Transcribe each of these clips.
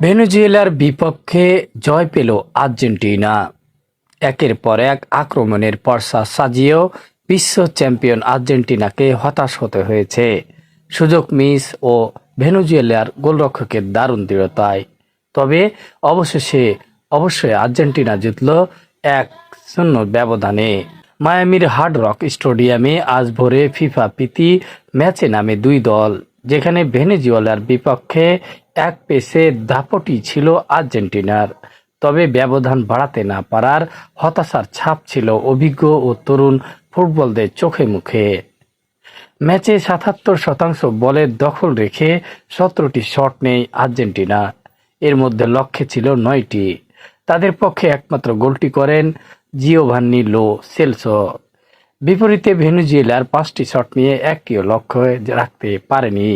ভেনেজুয়েলার বিপক্ষে জয় পেল আর্জেন্টিনা। একের পর এক আক্রমণের পরশা সাজিয়েও বিশ্ব চ্যাম্পিয়ন আর্জেন্টিনাকে হতাশ হতে হয়েছে। সুযোগ মিস ও ভেনেজুয়েলার গোলরক্ষকের দারুণ দৃঢ়তায়। তবে অবশেষে অবশ্যই আর্জেন্টিনা জিতল এক শূন্য ব্যবধানে। মায়ামির হার্ড রক স্টেডিয়ামে আজ ভোরে ফিফা প্রীতি ম্যাচে নামে দুই দল। যেখানে ভেনেজুয়েলার বিপক্ষে এক পেসে দাপটি ছিল আর্জেন্টিনার। তবে ব্যবধান বাড়াতে না পারার হতাশার ছাপ ছিল অভিজ্ঞ ও তরুণ ফুটবলদের চোখে মুখে। ম্যাচে সাতাত্তর শতাংশ বলের দখল রেখে সতেরোটি শট নেই আর্জেন্টিনা। এর মধ্যে লক্ষ্যে ছিল নয়টি। তাদের পক্ষে একমাত্র গোলটি করেন জিওভান্নি লো সেলসো। বিপরীতে ভেনুজুয়েলার পাঁচটি শট নিয়ে একটিও লক্ষ্য রাখতে পারেনি।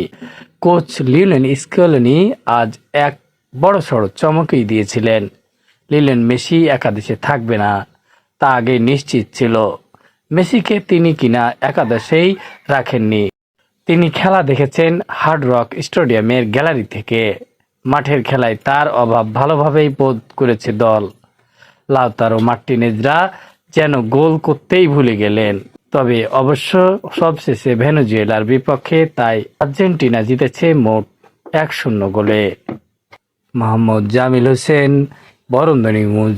কোচ লিওনেন স্কেলনি আজ এক বড়সড় চমকই দিয়েছিলেন। লিলেন মেসি একাদশে থাকবে না, তা আগে নিশ্চিত ছিল। মেসিকে তিনি কিনা একাদশেই রাখেননি। তিনি খেলা দেখেছেন হার্ড রক স্টেডিয়ামের গ্যালারি থেকে। মাঠের খেলায় তার অভাব ভালোভাবেই বোধ করেছে দল। লাউতারো মার্টিনেজরা যেন গোল করতেই ভুলে গেলেন। তবে অবশ্য সবশেষে ভেনেজুয়েলার বিপক্ষে তাই আর্জেন্টিনা জিতেছে মোট এক শূন্য গোলে। মোহাম্মদ জামিল হোসেন বরন্দনি মুজ